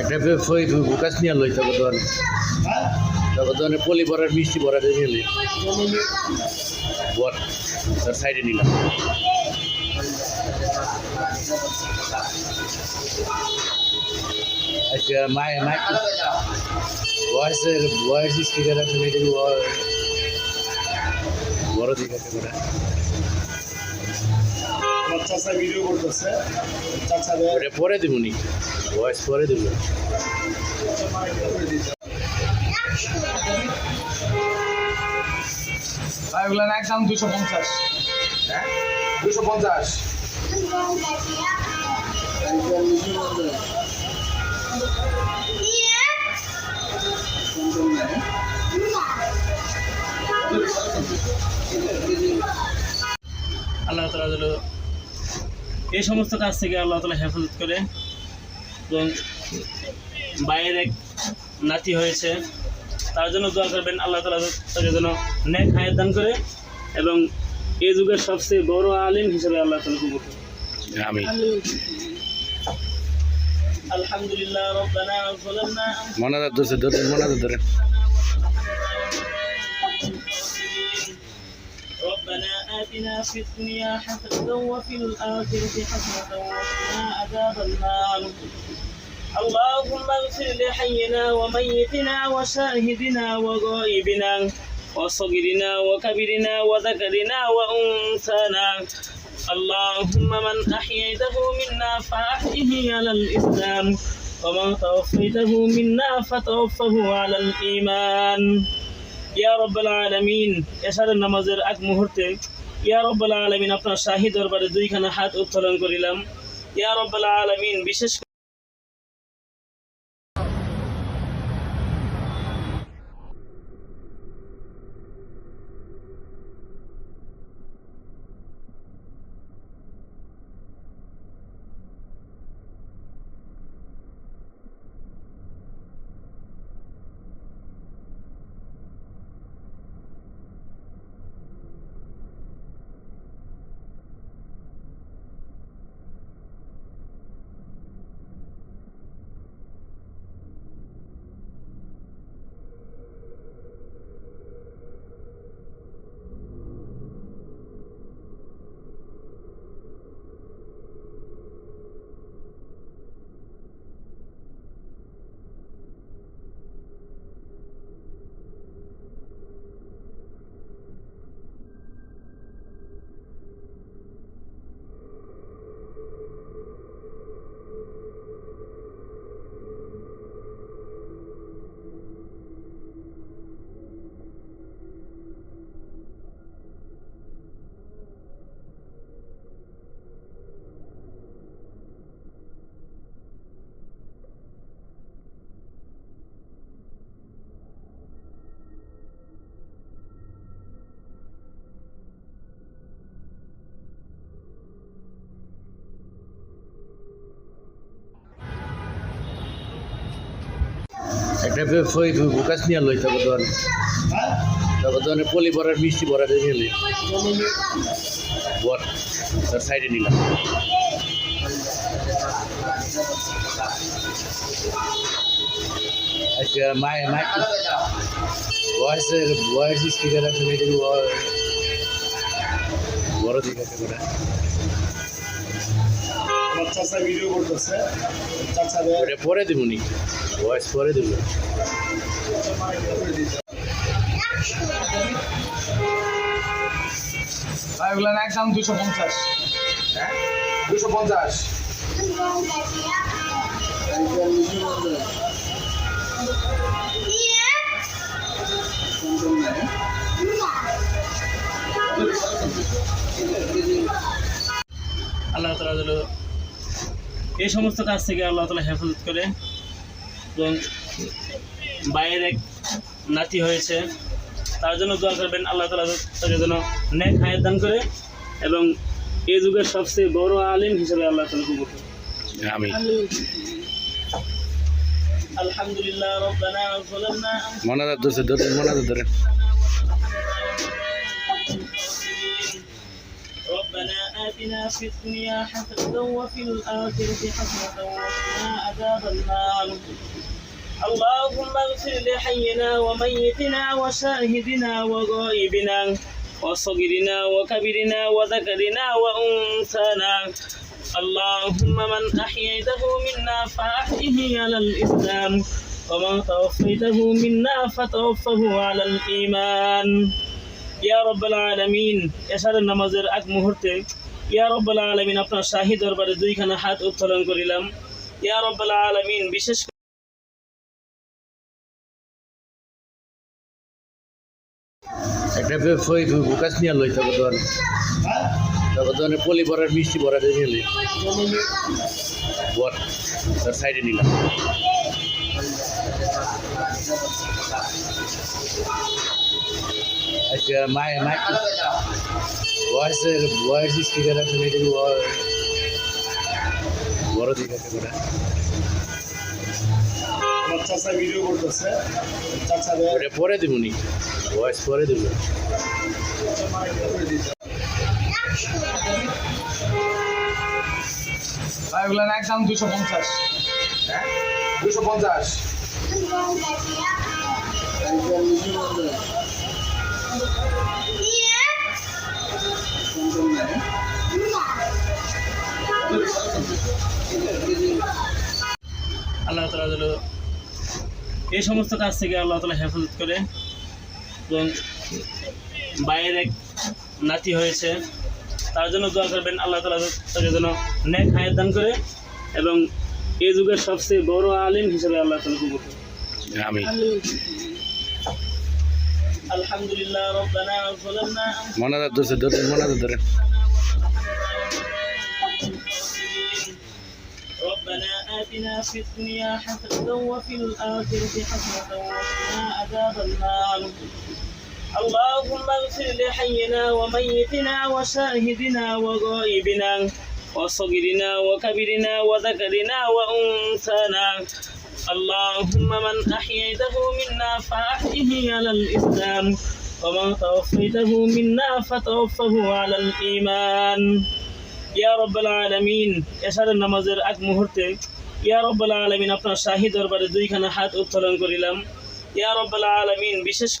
একটা ফই বুকাস নিয়ে লই দোকানে দোকানে পলি ভরার মিষ্টি ভরা দিয়ে নিয়ে লই তার সাইডে নিলাম। আচ্ছা মায় মায় ভয়েসের ভয়েস স্পিকার আছে বড় দিকে চাচা ভিডিও করতেছে। চাচা পরে দিব নি ভয়েস পরে দিব। ভাই ওগুলো একদম দুশো পঞ্চাশ। হ্যাঁ? দুশো পঞ্চাশ? আল্লাহ তালা যেন এই সমস্ত কাজ থেকে আল্লাহ তালা হেফাজত করে। এবং বাইয়ের এক নাতি হয়েছে তার জন্য দোয়া করবেন আল্লাহ তালা তাকে যেন ন্যাক হায়াত দান করে এবং এ যুগের সবচেয়ে বড় আলিম হিসেবে আল্লাহ তালা কবুল আমি আলহামদুলিল্লাহ রব্বানা آتنا في الدنيا حسنة وفي الآخرة حسنة وقنا عذاب النار. اللهم اغفر لحينا وميتنا وشاهدنا وغائبنا وصغرنا وكبرنا وذكرنا وأنثانا. اللهم من أحييته منا فأحيه على الإسلام ومن توفيته منا فتوفه على الإيمان. يا رب العالمين يسأل النمازر أك مهرتك ইয়া রব্বাল আলমিন আপনার শাহী দরবারে দুইখানা হাত উত্তোলন করিলাম। ইয়া রব্বাল আলমিন বিশেষ একটা ফই বুকাস নিয়ে লই তবে দোকানে তবে দোকানে পলি ভরার, মিষ্টি ভরা দিয়ে নিয়ে লই। বর, তার সাইডে নিলাম আচ্ছা মায় মায় ভয়েসের ভয়েস স্পিকার আছে বড় দিকে আছে আমার চাচা ভিডিও করতেছে। চাচা পরে দিব নি ভয়েস পরে দিব ওগুলো একদম দুশো পঞ্চাশ। হ্যাঁ? দুশো পঞ্চাশ। আল্লাহ তালা এই সমস্ত কাজ থেকে আল্লাহ তালা হেফাজত করে এবং বাইরের এক নাতি হয়েছে তার জন্য দোয়া করবেন। আল্লাহ তালা তাকে যেন ন্যাক হায়াত দান করে এবং এই যুগের সবচেয়ে বড় আলিম হিসেবে আল্লাহ তালা কবুল করে। আলহামদুলিল্লাহ ধরছে ধরে মনাদার ধরে آتنا في الدنيا حسنة وفي الآخرة حسنة وقنا عذاب النار. اللهم اغفر لحينا وميتنا وشاهدنا وغائبنا وصغرنا وكبرنا وذكرنا وأنثانا. اللهم من أحييته منا فأحيه على الإسلام ومن توفيته منا فتوفه على الإيمان. يا رب العالمين يا شهر النمازر أك مهرتك ইয়া রব্বাল আলামিন, আপনার শাহী দরবারে দুইখানা হাত উত্তোলন করিলাম। ইয়া রব্বাল আলামিন, বিশেষ একটা ফই বুকাস নিয়ে তবে দোকানে পলি ভরার, মিষ্টি ভরা দিয়ে নিলে বট তার সাইডে নিলাম। আচ্ছা মায় মাইক ভয়েসের ভয়েস স্পিকার আছে এটা বড় দিকে আছে করে চাচা ভিডিও করতেছে। চাচা পরে দিব নি ভয়েস পরে দিব। ভাই ওগুলো একদম দুশো পঞ্চাশ। আল্লাহ তালা এই সমস্ত কাজ থেকে আল্লাহ তালা হেফাজত করে এবং বাইরের এক নাতি হয়েছে, তার জন্য দোয়া করবেন। আল্লাহ তালা তাকে যেন নেক হায়াত দান করে এবং এই যুগের সবচেয়ে বড় আলিম হিসেবে আল্লাহ তালা কবুল করে। আমি আলহামদুলিল্লাহ রব্বানা যালামনা মনাদার ধরছে ধরে মনাদার ধরে ربنا آتنا في الدنيا حسنة وفي الآخرة حسنة وقنا عذاب النار اللهم اغفر لحينا وميتنا وشاهدنا وغائبنا وصغرنا وكبرنا وذكرنا وأنثانا اللهم من أحييته منا فأحيه على الإسلام ومن توفيته منا فتوفه على الإيمان ইয়া রব্বাল আলামিন এশারের নামাজের এক মুহূর্তে ইয়া রব্বাল আলামিন আপনার শাহী দরবারে দুইখানা হাত উত্তোলন করিলাম ইয়া রব্বাল আলামিন বিশেষ